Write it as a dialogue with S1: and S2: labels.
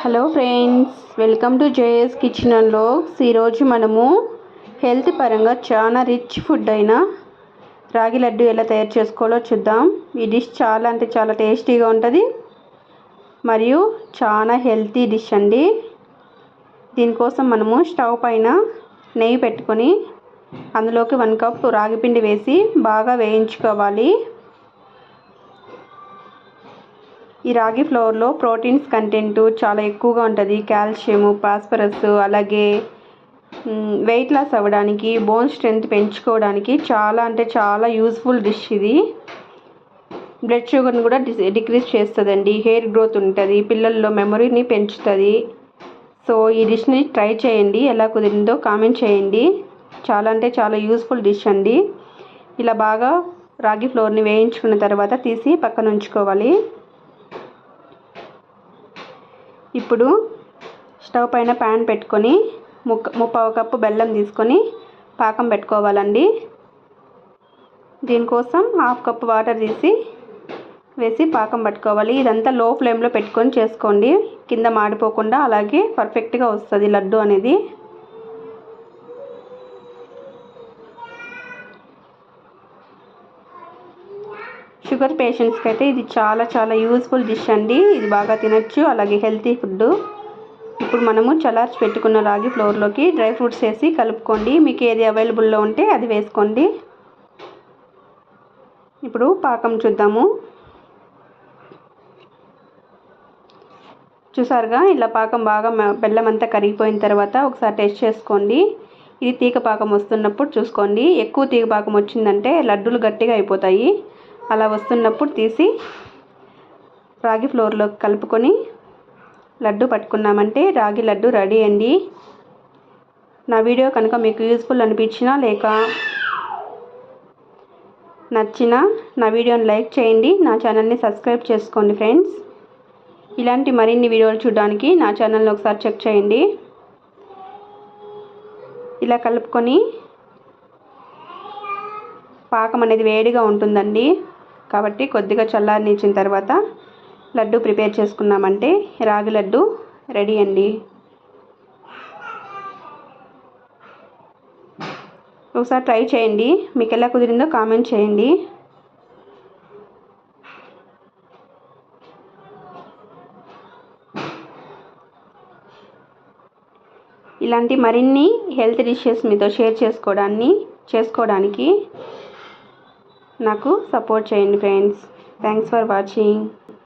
S1: Hello friends welcome to JS kitchen and looks. ఈరోజు మనము health పరంగా చాలా రిచ్ ఫుడ్ అయిన రాగి లడ్డు ఎలా తయారు చేసుకోవాలో చూద్దాం. ఈ డిష్ చాలా అంటే చాలా టేస్టీగా ఉంటుంది మరియు చాలా హెల్తీ డిష్ అండి. దీనికోసం మనము స్టవ్ పైన నెయ్యి పెట్టుకొని అందులోకి వన్ కప్ రాగి పిండి వేసి బాగా వేయించుకోవాలి. ఈ రాగి ఫ్లోర్లో ప్రోటీన్స్ కంటెంట్ చాలా ఎక్కువగా ఉంటుంది. కాల్షియం ఫాస్ఫరస్ అలాగే వెయిట్ లాస్ అవ్వడానికి బోన్ స్ట్రెంత్ పెంచుకోవడానికి చాలా అంటే చాలా యూస్ఫుల్ డిష్ ఇది. బ్లడ్ షుగర్ని కూడా డిక్రీజ్ చేస్తుందండి. హెయిర్ గ్రోత్ ఉంటుంది పిల్లల్లో మెమరీని పెంచుతుంది. సో ఈ డిష్ని ట్రై చేయండి. ఎలా కుదిరిందో కామెంట్ చేయండి. చాలా అంటే చాలా యూస్ఫుల్ డిష్ అండి. ఇలా బాగా రాగి ఫ్లోర్ని వేయించుకున్న తర్వాత తీసి పక్కన ఉంచుకోవాలి. ఇప్పుడు స్టవ్ పైన ప్యాన్ పెట్టుకొని ముక్క ముప్పావు కప్పు బెల్లం తీసుకొని పాకం పెట్టుకోవాలండి. దీనికోసం హాఫ్ కప్పు వాటర్ తీసి వేసి పాకం పట్టుకోవాలి. ఇదంతా లో ఫ్లేమ్లో పెట్టుకొని చేసుకోండి. కింద మాడిపోకుండా అలాగే పర్ఫెక్ట్గా వస్తుంది లడ్డు అనేది. షుగర్ పేషెంట్స్కి అయితే ఇది చాలా చాలా యూస్ఫుల్ డిష్ అండి. ఇది బాగా తినచ్చు. అలాగే హెల్తీ ఫుడ్ ఇప్పుడు మనము చలార్చి పెట్టుకున్న రాగి ఫ్లోర్లోకి డ్రై ఫ్రూట్స్ వేసి కలుపుకోండి. మీకు ఏది అవైలబుల్లో ఉంటే అది వేసుకోండి. ఇప్పుడు పాకం చూద్దాము. చూసారుగా ఇలా పాకం బాగా బెల్లం అంతా కరిగిపోయిన తర్వాత ఒకసారి టెస్ట్ చేసుకోండి. ఇది తీగ పాకం వస్తున్నప్పుడు చూసుకోండి. ఎక్కువ తీగ పాకం వచ్చిందంటే లడ్డూలు గట్టిగా అయిపోతాయి. అలా వస్తున్నప్పుడు తీసి రాగి ఫ్లోర్లో కలుపుకొని లడ్డు పట్టుకున్నామంటే రాగి లడ్డు రెడీ అండి. నా వీడియో కనుక మీకు యూస్ఫుల్ అనిపించినా లేక నచ్చిన నా వీడియోని లైక్ చేయండి. నా ఛానల్ని సబ్స్క్రైబ్ చేసుకోండి ఫ్రెండ్స్. ఇలాంటి మరిన్ని వీడియోలు చూడడానికి నా ఛానల్ని ఒకసారి చెక్ చేయండి. ఇలా కలుపుకొని పాకం అనేది వేడిగా ఉంటుందండి. కాబట్టి కొద్దిగా చల్లారనిచ్చిన తర్వాత లడ్డు ప్రిపేర్ చేసుకున్నామంటే రాగి లడ్డు రెడీ అండి. ఒకసారి ట్రై చేయండి. మీకు ఎలా కుదిరిందో కామెంట్ చేయండి. ఇలాంటి మరిన్ని హెల్త్ డిషెస్ మీతో షేర్ చేసుకోవడాన్ని చేసుకోవడానికి నాకు సపోర్ట్ చేయండి ఫ్రెండ్స్ థ్యాంక్స్ ఫర్ వాచింగ్